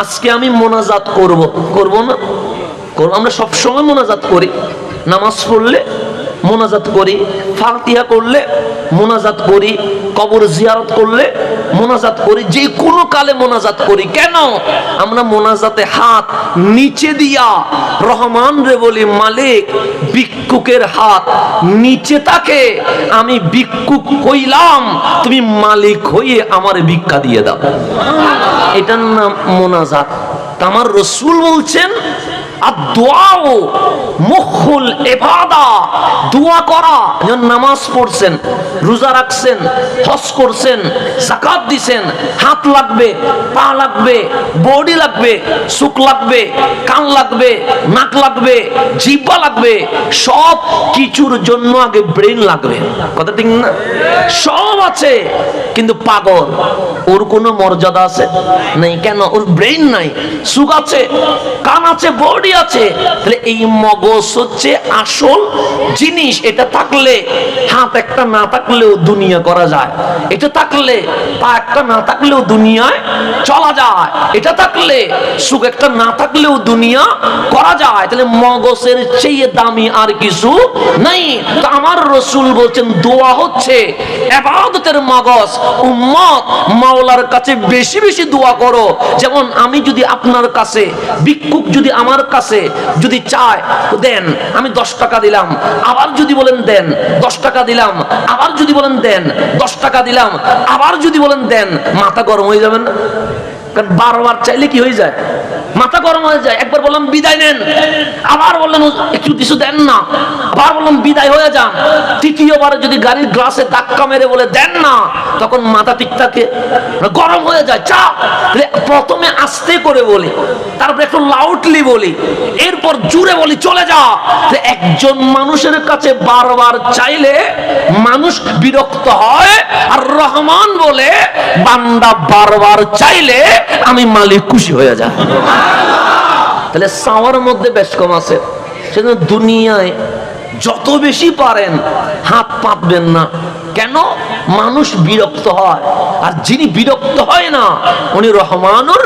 আজকে আমি মোনাজাত করব। করব না? আমরা সবসময় মোনাজাত করি। নামাজ পড়লে মোনাজাত করি ফাতিহা করলে মোনাজাত করি, কবর জিয়ারত করলে মোনাজাত করি, যে কোনো কালে মোনাজাত করি। কেন? আমরা মোনাজাতে হাত নিচে দিয়া রহমান রে বলি, মালিক, ভিক্ষুকের হাত নিচে তাকে আমি ভিক্ষুক হইলাম, তুমি মালিক হয়ে আমার ভিক্ষা দিয়ে দাও। এটার নাম মোনাজাত। আমার রসুল বলছেন হাত লাগবে, পা লাগবে, বডি লাগবে সুখ লাগবে, কান লাগবে, নাক লাগবে, জিব্বা লাগবে, সব কিছুর জন্য আগে ব্রেন লাগবে। কথা ঠিক না? সব আছে, কিন্তু পাগল। ওর কোনো মর্যাদা আছে? নেই কেন? ওর ব্রেন নাই। সুখ আছে, কান আছে বডি আছে। তাহলে এই মগজ হচ্ছে আসল জিনিস। এটা থাকলে হাত একটা না থাকলেও দুনিয়া করা যায়। এটা থাকলে পা একটা না থাকলেও দুনিয়ায় চলা যায়। এটা থাকলে সুখ একটা না থাকলেও দুনিয়া করা যায়। তাহলে মগজের চেয়ে দামি আর কিছু নাই। আমার রসুল বলছেন, দোয়া হচ্ছে এবাদতের মগজ। উম্মত, মাওলার কাছে বেশি বেশি দোয়া করো। যেমন আমি যদি আপনার কাছে, ভিক্ষুক যদি আমার কাছে যদি চায়, দেন, আমি দশ টাকা দিলাম। আবার যদি বলেন, দেন, দশ টাকা দিলাম। আবার যদি বলেন, দেন, দশ টাকা দিলাম। আবার যদি বলেন, দেন, মাথা গরম হয়ে যাবেন না? কারণ বারবার চাইলে কি হয়ে যায়? মাথা গরম হয়ে যায়। একবার বললাম, বিদায় নেন। আবার বললেন, একটু কিছু দেন না। আবার বললাম, বিদায় হয়ে যান। তৃতীয়বার যদি গাড়ির গ্লাসে ধাক্কা মেরে বলে, দেন না। তখন মাথা ঠিক থাকে। গরম হয়ে যায়। চা! প্রথমে আস্তে করে বলি, তারপর একটু লাউডলি বলি, এরপর জুড়ে বলি, চলে যা। একজন মানুষের কাছে বারবার চাইলে মানুষ বিরক্ত হয়। আর রহমান বলে, বান্দা বারবার চাইলে আমি মালিক খুশি হয়ে যায় তাহলে সাওয়ার মধ্যে বেশ কম আছে। সেজন্য দুনিয়ায় যত বেশি পারেন, হাত পাতবেন না। কেন? মানুষ বিরক্ত হয়। আর যিনি বিরক্ত হয় না, উনি রহমানুর